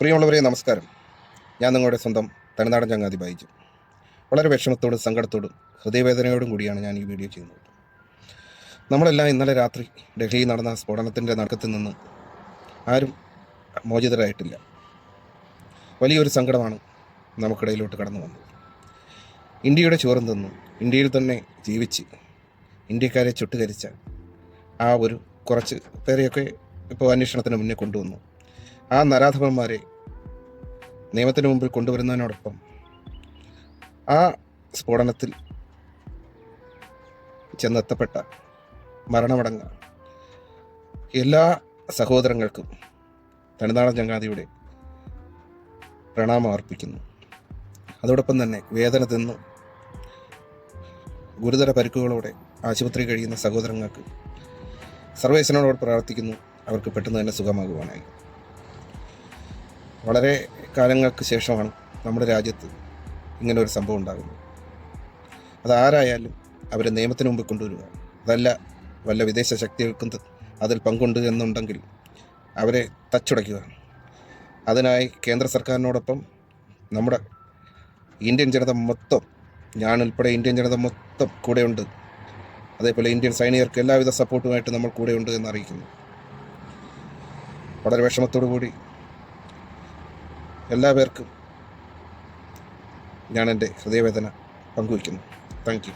പ്രിയമുള്ളവരെ നമസ്കാരം. ഞാൻ നിങ്ങളുടെ സ്വന്തം തനിനാടൻ ചങ്ങാതി ബൈജു. വളരെ വിഷമത്തോടും സങ്കടത്തോടും ഹൃദയവേദനയോടും കൂടിയാണ് ഞാൻ ഈ വീഡിയോ ചെയ്യുന്നത്. നമ്മളെല്ലാം ഇന്നലെ രാത്രി ഡൽഹിയിൽ നടന്ന സ്ഫോടനത്തിന്റെ നടക്കത്തിൽ നിന്ന് ആരും മോചിതരായിട്ടില്ല. വലിയൊരു സങ്കടമാണ് നമുക്കിടയിലോട്ട് കടന്നു വന്നത്. ഇന്ത്യയുടെ ചോറും തിന്നു ഇന്ത്യയിൽ തന്നെ ജീവിച്ച് ഇന്ത്യക്കാരെ ചുട്ടുകരിച്ച ആ ഒരു കുറച്ച് പേരെയൊക്കെ ഇപ്പോൾ അന്വേഷണത്തിന് മുന്നേ കൊണ്ടുവന്നു. ആ നരാധപന്മാരെ നിയമത്തിന് മുമ്പിൽ കൊണ്ടുവരുന്നതിനോടൊപ്പം ആ സ്ഫോടനത്തിൽ ചെന്നെത്തപ്പെട്ട മരണമടങ്ങ എല്ലാ സഹോദരങ്ങൾക്കും തനിതാള ചങ്ങാതിയുടെ പ്രണാമം അർപ്പിക്കുന്നു. അതോടൊപ്പം തന്നെ വേദന തിന്ന് ഗുരുതര പരിക്കുകളോടെ ആശുപത്രി കഴിയുന്ന സഹോദരങ്ങൾക്ക് സർവേശ്വരനോട് പ്രാർത്ഥിക്കുന്നു. അവർക്ക് പെട്ടെന്ന് തന്നെ സുഖമാകുവാനായി. വളരെ കാലങ്ങൾക്ക് ശേഷമാണ് നമ്മുടെ രാജ്യത്ത് ഇങ്ങനെ ഒരു സംഭവം ഉണ്ടാകുന്നത്. അതാരായാലും അവരെ നിയമത്തിന് മുമ്പ് കൊണ്ടുവരിക. അതല്ല വല്ല വിദേശ ശക്തികൾക്കും അതിൽ പങ്കുണ്ട് എന്നുണ്ടെങ്കിൽ അവരെ തച്ചുടയ്ക്കുക. അതിനായി കേന്ദ്ര സർക്കാരിനോടൊപ്പം നമ്മുടെ ഇന്ത്യൻ ജനത മൊത്തം ഞാൻ ഉൾപ്പെടെ ഇന്ത്യൻ ജനത മൊത്തം കൂടെയുണ്ട് അതേപോലെ ഇന്ത്യൻ സൈനികർക്ക് എല്ലാവിധ സപ്പോർട്ടുമായിട്ട് നമ്മൾ കൂടെയുണ്ട് എന്ന് അറിയിക്കുന്നു. വളരെ വിഷമത്തോടു കൂടി എല്ലാ പേർക്കും ഞാൻ എന്റെ ഹൃദയവേദന പങ്കുവയ്ക്കുന്നു. Thank you